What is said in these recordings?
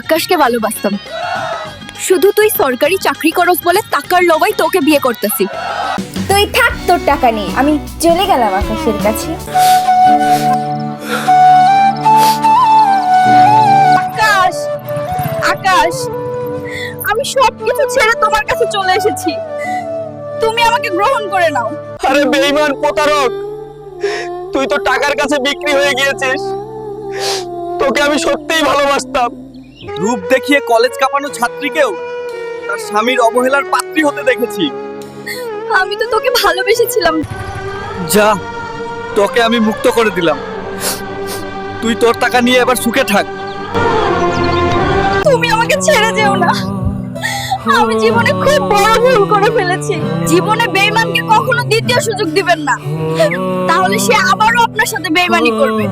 আকাশকে ভালোবাসতাম। শুধু তুই সরকারি চাকরি করস বলে টাকার লোভাই তোকে বিয়ে করতেছি। তুই থাক তোর টাকা নিয়ে আমি চলে গেলাম আকাশের কাছে। আকাশ আকাশ আমি সব কিছু ছেড়ে তোমার কাছে চলে এসেছি। তুমি আমাকে গ্রহণ করে নাও। আরে বেইমান প্রতারক তুই তো টাকার কাছে বিক্রি হয়ে গিয়েছিস। তোকে আমি সত্যিই ভালোবাসতাম। রূপ দেখিয়ে কলেজ কাঁপানো ছাত্রীকেও তার স্বামীর অবহেলার পাত্রী হতে দেখেছি। আমি তো তোকে ভালোবেসেছিলাম। যা তোকে আমি মুক্ত করে দিলাম। তুই তোর টাকা নিয়ে এবার সুখে থাক। তুমি আমাকে ছেড়ে যেও না। আমি জীবনে খুব বড় ভুল করে ফেলেছি। জীবনে বেইমানকে কখনো দ্বিতীয় সুযোগ দিবেন না। তাহলে সে আবারও আপনার সাথে বেইমানি করবে।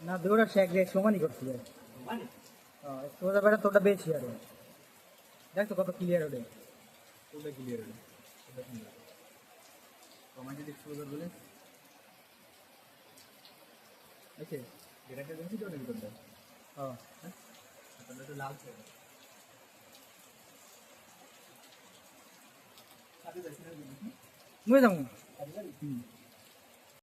না দুটোটা সে এক জায়গায় সমানই করছিল। হ্যাঁ তোটা বেটা তোটা বেশি আরও। দেখ তো কত ক্লিয়ার ওটা ওটা ক্লিয়ার ওটা যদি এক্সপোজার বলে যেটাকে দেখছি তো হ্যাঁ। ওটা তো লাল ছিল। মুই যাব